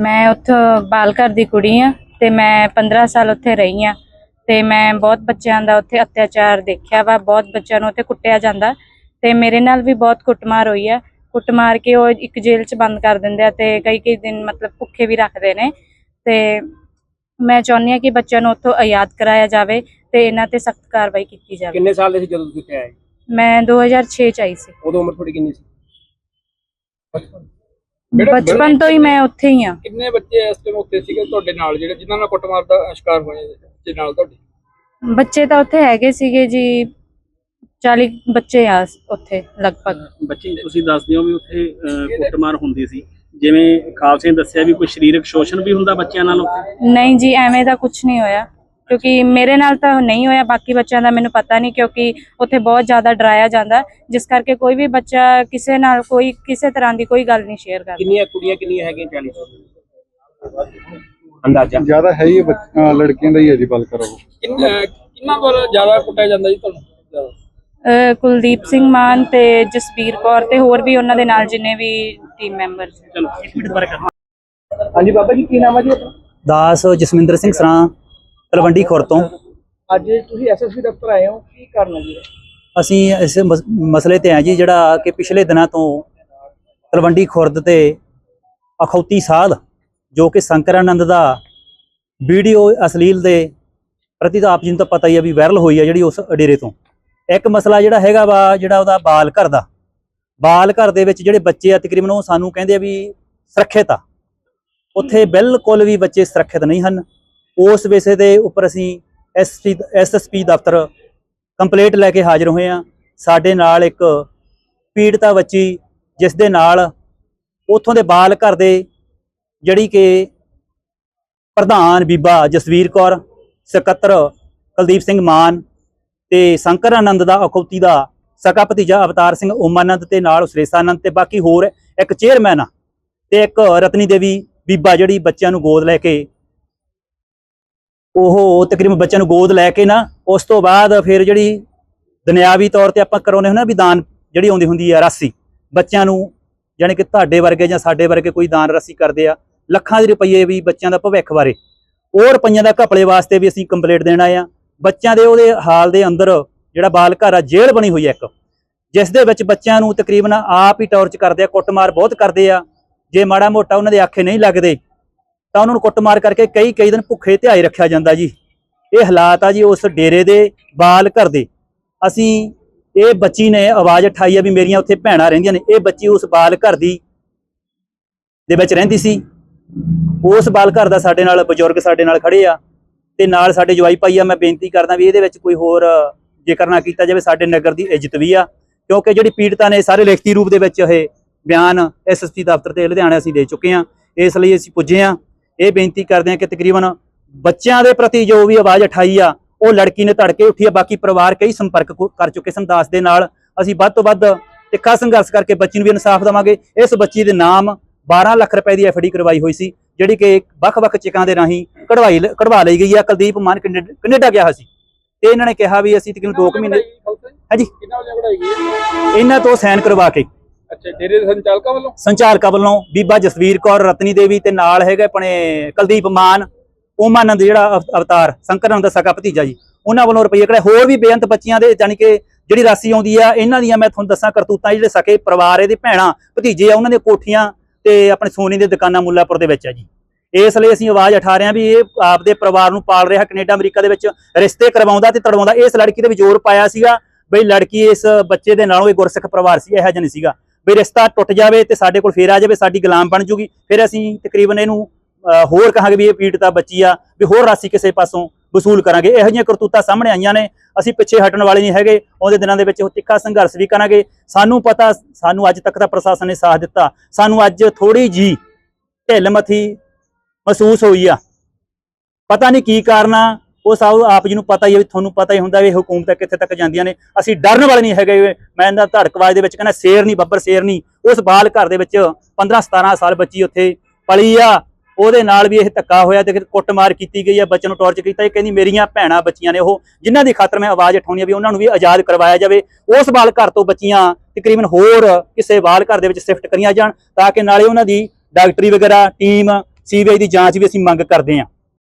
ਮੈਂ ਉੱਥੋਂ ਬਾਲ ਘਰ ਦੀ ਕੁੜੀ ਆ ਤੇ ਮੈਂ 15 ਸਾਲ ਉੱਥੇ ਰਹੀ ਆ ਤੇ ਮੈਂ ਬਹੁਤ ਬੱਚਿਆਂ ਦਾ ਉੱਥੇ ਅਤਿਆਚਾਰ ਦੇਖਿਆ ਵਾ ਬਹੁਤ ਬੱਚਿਆਂ ਨੂੰ ਉੱਥੇ ਕੁੱਟਿਆ ਜਾਂਦਾ ਤੇ ਮੇਰੇ ਨਾਲ ਵੀ ਬਹੁਤ ਕੁੱਟਮਾਰ ਹੋਈ ਆ। ਕੁੱਟਮਾਰ ਕੇ ਉਹ ਇੱਕ ਜੇਲ੍ਹ 'ਚ ਬੰਦ ਕਰ ਦਿੰਦੇ ਆ ਤੇ ਕਈ ਕਈ ਦਿਨ ਮਤਲਬ ਭੁੱਖੇ ਵੀ ਰੱਖਦੇ ਨੇ ਤੇ ਮੈਂ ਚਾਹੁੰਦੀ ਆ ਕਿ ਬੱਚਿਆਂ ਨੂੰ ਉੱਥੋਂ ਆਜ਼ਾਦ ਕਰਾਇਆ ਜਾਵੇ ਤੇ ਇਹਨਾਂ ਤੇ ਸਖਤ ਕਾਰਵਾਈ ਕੀਤੀ ਜਾਵੇ। ਕਿੰਨੇ ਸਾਲ ਦੇ ਸੀ ਜਦੋਂ ਤੁਸੀਂ ਇੱਥੇ ਆਏ? ਮੈਂ 2006 ਚ ਆਈ ਸੀ। ਉਦੋਂ ਉਮਰ ਤੁਹਾਡੀ ਕਿੰਨੀ ਸੀ? ਬਚਪਨ ਤੋਂ ਹੀ ਮੈਂ ਉੱਥੇ ਹੀ ਆ ਕਿੰਨੇ ਬੱਚੇ ਇਸ ਟਾਈਮ ਉੱਥੇ ਸੀਗੇ ਤੁਹਾਡੇ ਨਾਲ ਜਿਹੜੇ ਜਿਨ੍ਹਾਂ ਨਾਲ ਕੁੱਟਮਾਰ ਦਾ ਸ਼ਿਕਾਰ ਹੋਏ ਦੇ ਨਾਲ ਤੁਹਾਡੇ? ਬੱਚੇ ਤਾਂ ਉੱਥੇ ਹੈਗੇ ਸੀਗੇ ਜੀ 40 ਬੱਚੇ ਆ ਉੱਥੇ ਲਗਭਗ। ਬੱਚੇ ਤੁਸੀਂ ਦੱਸਦੇ ਹੋ ਵੀ ਉੱਥੇ ਕੁੱਟਮਾਰ ਹੁੰਦੀ ਸੀ। ਜਿਵੇਂ ਖਾਲਸੇ ਨੇ ਦੱਸਿਆ ਵੀ ਕੋਈ ਸਰੀਰਕ ਸ਼ੋਸ਼ਣ ਵੀ ਹੁੰਦਾ ਬੱਚਿਆਂ ਨਾਲ? ਉੱਥੇ ਨਹੀਂ ਜੀ ਐਵੇਂ ਦਾ ਕੁਝ ਨਹੀਂ ਹੋਇਆ। ਕਿਉਂਕਿ ਮੇਰੇ ਨਾਲ ਤਾਂ ਨਹੀਂ ਹੋਇਆ ਬਾਕੀ ਬੱਚਿਆਂ ਦਾ ਮੈਨੂੰ ਪਤਾ ਨਹੀਂ ਕਿਉਂਕਿ ਉੱਥੇ ਬਹੁਤ ਜ਼ਿਆਦਾ ਡਰਾਇਆ ਜਾਂਦਾ। ਜਿਸ ਕਰਕੇ ਕੋਈ ਵੀ ਬੱਚਾ ਕਿਸੇ ਨਾਲ ਕੋਈ ਕਿਸੇ ਤਰ੍ਹਾਂ ਦੀ ਕੋਈ ਗੱਲ ਨਹੀਂ ਸ਼ੇਅਰ ਕਰਦਾ। ਕਿੰਨੀਆਂ ਕੁੜੀਆਂ ਕਿੰਨੀਆਂ ਹੈਗੀਆਂ 40 ਤੋਂ ਅੰਦਾਜ਼ਾ। ਜ਼ਿਆਦਾ ਹੈ ਹੀ ਬੱਚ- ਅਹ ਲੜਕੀਆਂ ਦਾ ਹੀ ਹੈ ਜੀ ਬਲ ਕਰੋ। ਕਿੰਨਾ ਕਿੰਨਾ ਕੋਲ ਜ਼ਿਆਦਾ ਕੁੱਟਿਆ ਜਾਂਦਾ ਜੀ ਤੁਹਾਨੂੰ? ਜ਼ਿਆਦਾ? ਅਹ ਕੁਲਦੀਪ ਸਿੰਘ ਮਾਨ ਤੇ ਜਸਵੀਰ ਕੌਰ ਤੇ ਹੋਰ ਵੀ ਉਹਨਾਂ ਦੇ ਨਾਲ ਜਿੰਨੇ ਵੀ ਟੀਮ ਮੈਂਬਰਸ ਚਲੋ। ਇੱਕ ਮਿੰਟ ਬਾਰੇ ਕਰਨਾ। ਹਾਂਜੀ ਬਾਬਾ ਜੀ ਕੀ ਨਾਮ ਹੈ ਜੀ ਆਪਣਾ? ਦਾਸ ਜਸਵਿੰਦਰ ਸਿੰਘ ਸਰਾਂ। ਤਲਵੰਡੀ ਖੁਰ ਤੋਂ। ਅੱਜ ਤੁਸੀਂ ਐਸਐਸਪੀ ਦਫ਼ਤਰ ਆਏ ਹੋ ਕੀ ਕਰਨਾ ਜੀ? ਅਸੀਂ ਇਸ ਮਸ- ਮਸਲੇ ਤੇ ਆ ਜੀ ਜਿਹੜਾ ਕਿ ਪਿਛਲੇ ਦਿਨਾਂ ਤੋਂ ਤਲਵੰਡੀ ਖੁਰਦ ਤੇ ਅਖੌਤੀ ਸਾਧ ਜੋ ਕਿ ਸ਼ੰਕਰਾਨੰਦ ਦਾ ਵੀਡੀਓ ਅਸ਼ਲੀਲ ਦੇ ਪ੍ਰਤੀ ਤਾਂ ਆਪ ਜੀ ਨੂੰ ਤਾਂ ਪਤਾ ਹੀ ਆ ਵੀ ਵਾਇਰਲ ਹੋਈ ਆ ਜਿਹੜੀ ਉਸ ਅਡੇਰੇ ਤੋਂ। ਇੱਕ ਮਸਲਾ ਜਿਹੜਾ ਹੈਗਾ ਵਾ ਜਿਹੜਾ ਉਹਦਾ ਬਾਲ ਘਰ ਦਾ। ਬਾਲ ਘਰ ਦੇ ਵਿੱਚ ਜਿਹੜੇ ਬੱਚੇ ਆ ਤਕਰੀਬਨ ਉਹ ਸਾਨੂੰ ਕਹਿੰਦੇ ਆ ਵੀ ਸੁਰੱਖਿਅਤ ਆ। ਉੱਥੇ ਬਿਲਕੁਲ ਵੀ ਬੱਚੇ ਸੁਰੱਖਿਅਤ ਨਹੀਂ ਹਨ। ਉਸ ਵਿਸ਼ੇ ਦੇ ਉੱਪਰ ਅਸੀਂ ਐਸਪੀ ਐਸਐਸਪੀ ਦਫ਼ਤਰ ਕੰਪਲੇਂਟ ਲੈ ਕੇ ਹਾਜ਼ਰ ਹੋਏ ਆ ਸਾਡੇ ਨਾਲ ਇੱਕ ਪੀੜਤਾ ਬੱਚੀ ਜਿਸ ਦੇ ਨਾਲ ਉਥੋਂ ਦੇ ਬਾਲ ਘਰ ਦੇ ਜਿਹੜੀ ਕਿ ਪ੍ਰਧਾਨ ਬੀਬਾ ਜਸਵੀਰ ਕੌਰ, ਸਕੱਤਰ ਕੁਲਦੀਪ ਸਿੰਘ ਮਾਨ ਤੇ ਸ਼ੰਕਰ ਆਨੰਦ ਦਾ ਅਖੌਤੀ ਦਾ ਸਕਾ ਭਤੀਜਾ ਅਵਤਾਰ ਸਿੰਘ ਓਮਾਨੰਦ ਤੇ ਨਾਲ ਸੁਰੇਸ਼ਾਨੰਦ ਤੇ ਬਾਕੀ ਹੋਰ ਇੱਕ ਚੇਅਰਮੈਨ ਆ ਤੇ ਇੱਕ ਰਤਨੀ ਦੇਵੀ ਬੀਬਾ ਜਿਹੜੀ ਬੱਚਿਆਂ ਨੂੰ ਗੋਦ ਲੈ ਕੇ ਉਹ ਤਕਰੀਬਨ ਬੱਚਿਆਂ ਨੂੰ ਗੋਦ ਲੈ ਕੇ ਨਾ, ਉਸ ਤੋਂ ਬਾਅਦ ਫਿਰ ਜਿਹੜੀ ਦੁਨਿਆਵੀ ਤੌਰ ਤੇ ਆਪਾਂ ਕਰਾਉਂਦੇ ਹੁੰਦੇ ਨਾ ਵੀ ਦਾਨ, ਜਿਹੜੀ ਆਉਂਦੀ ਹੁੰਦੀ ਆ, ਰਾਸੀ। ਬੱਚਿਆਂ ਨੂੰ ਯਾਨੀ ਕਿ ਤੁਹਾਡੇ ਵਰਗੇ ਜਾਂ ਸਾਡੇ ਵਰਗੇ ਕੋਈ ਦਾਨ, ਰਾਸੀ ਕਰਦੇ ਆ। ਲੱਖਾਂ ਦੇ ਰੁਪਏ ਵੀ ਬੱਚਿਆਂ ਦਾ ਭਵਿੱਖ ਬਾਰੇ। ਉਹ ਰੁਪਈਆਂ ਦਾ ਘਪਲੇ ਵਾਸਤੇ ਵੀ ਅਸੀਂ ਕੰਪਲੀਟ ਦੇਣਾ ਆ। ਬੱਚਿਆਂ ਦੇ ਉਹਦੇ ਹਾਲ ਦੇ ਅੰਦਰ ਜਿਹੜਾ ਬਾਲ ਘਰ ਆ, ਜੇਲ੍ਹ ਬਣੀ ਹੋਈ ਹੈ ਇੱਕ। ਜਿਸ ਦੇ ਵਿੱਚ ਬੱਚਿਆਂ ਨੂੰ ਤਕਰੀਬਨ ਆਪ ਹੀ ਟੌਰਚ ਕਰਦੇ ਆ, ਕੁੱਟਮਾਰ ਬਹੁਤ ਕਰਦੇ ਆ। ਜੇ ਮਾੜਾ ਮੋਟਾ ਉਹਨਾਂ ਦੇ ਆਖੇ ਨਹੀਂ ਲੱਗਦੇ ਤਾਂ ਉਹਨਾਂ ਨੂੰ ਕੁੱਟਮਾਰ ਕਰਕੇ ਕਈ ਕਈ ਦਿਨ ਭੁੱਖੇ ਧਿਆਏ ਰੱਖਿਆ ਜਾਂਦਾ ਜੀ। ਇਹ ਹਾਲਾਤ ਆ ਜੀ ਉਸ ਡੇਰੇ ਦੇ ਬਾਲ ਘਰ ਦੇ। ਅਸੀਂ ਇਹ ਬੱਚੀ ਨੇ ਆਵਾਜ਼ ਉਠਾਈ ਆ ਵੀ ਮੇਰੀਆਂ ਉੱਥੇ ਭੈਣਾਂ ਰਹਿੰਦੀਆਂ ਨੇ। ਇਹ ਬੱਚੀ ਉਸ ਬਾਲ ਘਰ ਦੀ ਦੇ ਵਿੱਚ ਰਹਿੰਦੀ ਸੀ। ਉਸ ਬਾਲ ਘਰ ਦਾ ਸਾਡੇ ਨਾਲ ਬਜ਼ੁਰਗ ਸਾਡੇ ਨਾਲ ਖੜੇ ਆ ਤੇ ਨਾਲ ਸਾਡੇ ਜਵਾਈ ਭਾਈ ਆ, ਮੈਂ ਬੇਨਤੀ ਕਰਦਾ ਵੀ ਇਹਦੇ ਵਿੱਚ ਕੋਈ ਹੋਰ ਜੇਕਰ ਨਾ ਕੀਤਾ ਜਾਵੇ। ਸਾਡੇ ਨਗਰ ਦੀ ਇੱਜ਼ਤ ਵੀ ਆ, ਕਿਉਂਕਿ ਜਿਹੜੀ ਪੀੜਤਾ ਨੇ ਸਾਰੇ ਲਿਖਤੀ ਰੂਪ ਦੇ ਵਿੱਚ ਇਹ ਬਿਆਨ ਐਸਐਸਪੀ ਦਫ਼ਤਰ ਤੇ ਲੁਧਿਆਣਾ ਅਸੀਂ ਦੇ ਚੁੱਕੇ ਆ। ਇਸ ਲਈ ਅਸੀਂ ਪੁੱਜੇ ਆ। ਇਹ ਬੇਨਤੀ ਕਰਦੇ ਆ ਕਿ ਤਕਰੀਬਨ ਬੱਚਿਆਂ ਦੇ ਪ੍ਰਤੀ ਜੋ ਵੀ ਆਵਾਜ਼ ਉਠਾਈ ਆ ਉਹ ਲੜਕੀ ਨੇ ਧੜ ਕੇ ਉੱਠੀ ਆ ਬਾਕੀ ਪਰਿਵਾਰ ਕਈ ਸੰਪਰਕ ਕਰ ਚੁੱਕੇ ਸਨ ਦਾਸ ਦੇ ਨਾਲ। ਅਸੀਂ ਵੱਧ ਤੋਂ ਵੱਧ ਤਿੱਖਾ ਸੰਘਰਸ਼ ਕਰਕੇ ਬੱਚੀ ਨੂੰ ਵੀ ਇਨਸਾਫ ਦੇਵਾਂਗੇ। ਇਸ ਬੱਚੀ ਦੇ ਨਾਮ 12 ਲੱਖ ਰੁਪਏ ਦੀ ਐਫਡੀ ਕਰਵਾਈ ਹੋਈ ਸੀ ਜਿਹੜੀ ਕਿ ਵੱਖ-ਵੱਖ ਚਿਕਾਂ ਦੇ ਰਾਹੀਂ ਕਢਵਾਈ ਕਢਵਾ ਲਈ ਗਈ ਆ। ਕੁਲਦੀਪ ਮਾਨ ਕੈਨੇ- ਕੈਨੇਡਾ ਗਿਆ ਸੀ। ਤੇ ਇਹਨਾਂ ਨੇ ਕਿਹਾ ਵੀ ਅਸੀਂ ਤਕਰੀਬਨ 2 ਮਹੀਨੇ ਹਾਂਜੀ। ਕਿੰਨਾ ਵਜੇ ਕਢਾਈ ਗਈ ਹੈ? ਇਹਨਾਂ ਤੋਂ ਸਾਈਨ ਕਰਵਾ ਕੇ ਅੱਛਾ, ਡੇਰੇ ਦੇ ਸੰਚਾਲਕਾਂ ਵੱਲੋਂ? ਸੰਚਾਲਕਾਂ ਵੱਲੋਂ ਬੀਬਾ ਜਸਵੀਰ ਕੌਰ ਰਤਨੀ ਦੇਵੀ ਤੇ ਨਾਲ ਹੈਗੇ ਆਪਣੇ ਕੁਲਦੀਪ ਮਾਨ ਓਮਾਨੰਦ ਜਿਹੜਾ ਅਵਤਾਰ ਸੰਕਰਨ ਦਾ ਸਕਾ ਭਤੀਜਾ ਜੀ, ਉਹਨਾਂ ਵੱਲੋਂ ਰੁਪਈਏ ਕਿਹੜੇ ਹੋਰ ਵੀ ਬੇਅੰਤ ਬੱਚੀਆਂ ਦੇ ਯਾਨੀ ਕਿ ਜਿਹੜੀ ਰਾਸ਼ੀ ਆਉਂਦੀ ਆ, ਇਹਨਾਂ ਦੀਆਂ ਮੈਂ ਤੁਹਾਨੂੰ ਦੱਸਾਂ ਕਰਤੂਤਾਂ ਜਿਹੜੇ ਸਕੇ ਪਰਿਵਾਰ, ਇਹਦੇ ਭੈਣਾਂ, ਭਤੀਜੇ ਆ, ਉਹਨਾਂ ਦੀਆਂ ਕੋਠੀਆਂ ਤੇ ਆਪਣੇ ਸੋਨੇ ਦੀਆਂ ਦੁਕਾਨਾਂ ਮੁੱਲਾਪੁਰ ਦੇ ਵਿੱਚ ਆ ਜੀ। ਇਸ ਲਈ ਅਸੀਂ ਆਵਾਜ਼ ਉਠਾ ਰਹੇ ਹਾਂ ਵੀ ਇਹ ਆਪਦੇ ਪਰਿਵਾਰ ਨੂੰ ਪਾਲ ਰਿਹਾ ਕੈਨੇਡਾ, ਅਮਰੀਕਾ ਦੇ ਵਿੱਚ ਰਿਸ਼ਤੇ ਕਰਵਾਉਂਦਾ ਤੇ ਤੜਵਾਉਂਦਾ। ਇਸ ਲੜਕੀ ਦੇ ਵੀ ਜ਼ੋਰ ਪਾਇਆ ਸੀਗਾ, ਬਈ ਲੜਕੀ ਇਸ ਬੱਚੇ ਦੇ ਨਾਲੋਂ ਇਹ ਗੁਰਸਿੱਖ ਪਰਿਵਾਰ ਸੀ, ਇਹੋ ਜਿਹਾ ਨਹੀਂ ਸੀਗਾ। ਵੀ ਰਿਸ਼ਤਾ ਟੁੱਟ ਜਾਵੇ ਤੇ ਸਾਡੇ ਕੋਲ ਫੇਰ ਆ ਜਾਵੇ, ਸਾਡੀ ਗੁਲਾਮ ਬਣ ਜੂਗੀ। ਫਿਰ ਅਸੀਂ ਤਕਰੀਬਨ ਇਹਨੂੰ ਹੋਰ ਕਹਾਂਗੇ ਵੀ ਇਹ ਪੀੜਤਾ ਬੱਚੀ ਆ, ਵੀ ਹੋਰ ਰਾਸ਼ੀ ਕਿਸੇ ਪਾਸੋਂ ਵਸੂਲ ਕਰਾਂਗੇ। ਇਹੋ ਜਿਹੀਆਂ ਕਰਤੂਤਾਂ ਸਾਹਮਣੇ ਆਈਆਂ ਨੇ। ਅਸੀਂ ਪਿੱਛੇ ਹਟਣ ਵਾਲੇ ਨਹੀਂ ਹੈਗੇ। ਆਉਂਦੇ ਦਿਨਾਂ ਦੇ ਵਿੱਚ ਉਹ ਤਿੱਖਾ ਸੰਘਰਸ਼ ਵੀ ਕਰਾਂਗੇ। ਸਾਨੂੰ ਪਤਾ, ਸਾਨੂੰ ਅੱਜ ਤੱਕ ਦਾ ਪ੍ਰਸ਼ਾਸਨ ਨੇ ਸਾਥ ਦਿੱਤਾ। ਸਾਨੂੰ ਅੱਜ ਥੋੜੀ ਜੀ ਢਿੱਲ ਮਥੀ ਮਹਿਸੂਸ ਹੋਈ ਆ। ਪਤਾ ਨਹੀਂ ਕੀ ਕਾਰਨ ਆ ਉਹ ਸਭ ਆਪ ਜੀ ਨੂੰ ਪਤਾ ਹੀ ਹੈ ਵੀ ਤੁਹਾਨੂੰ ਪਤਾ ਹੀ ਹੁੰਦਾ ਵੀ ਇਹ ਹਕੂਮਤਾਂ ਕਿੱਥੇ ਤੱਕ ਜਾਂਦੀਆਂ ਨੇ। ਅਸੀਂ ਡਰਨ ਵਾਲੇ ਨਹੀਂ ਹੈਗੇ ਮੈਂ ਇਹਨਾਂ ਧੜਕਵਾਜ ਦੇ ਵਿੱਚ ਕਹਿੰਦਾ, ਸ਼ੇਰ ਨਹੀਂ, ਬੱਬਰ ਸ਼ੇਰ ਨਹੀਂ। ਉਸ ਬਾਲ ਘਰ ਦੇ ਵਿੱਚ 15 17 ਸਾਲ ਬੱਚੀ ਉੱਥੇ ਪਲੀ ਆ। ਉਹਦੇ ਨਾਲ ਵੀ ਇਹ ਧੱਕਾ ਹੋਇਆ ਤੇ ਫਿਰ ਕੁੱਟਮਾਰ ਕੀਤੀ ਗਈ ਹੈ ਬੱਚੇ ਨੂੰ ਟੌਰਚ ਕੀਤਾ। ਇਹ ਕਹਿੰਦੀ, ਮੇਰੀਆਂ ਭੈਣਾਂ ਬੱਚੀਆਂ ਨੇ ਉਹ, ਜਿਨ੍ਹਾਂ ਦੀ ਖਾਤਰ ਮੈਂ ਆਵਾਜ਼ ਉਠਾਉਣੀ ਆ ਵੀ ਉਹਨਾਂ ਨੂੰ ਵੀ ਆਜ਼ਾਦ ਕਰਵਾਇਆ ਜਾਵੇ। ਉਸ ਬਾਲ ਘਰ ਤੋਂ ਬੱਚੀਆਂ ਤਕਰੀਬਨ ਹੋਰ ਕਿਸੇ ਬਾਲ ਘਰ ਦੇ ਵਿੱਚ ਸ਼ਿਫਟ ਕਰੀਆਂ ਜਾਣ, ਤਾਂ ਕਿ ਨਾਲੇ ਉਹਨਾਂ ਦੀ ਡਾਕਟਰੀ ਵਗੈਰਾ, ਟੀਮ, ਸੀਬੀਆਈ ਦੀ ਜਾਂਚ ਵੀ ਅਸੀਂ ਮੰਗ ਕਰਦੇ ਹਾਂ।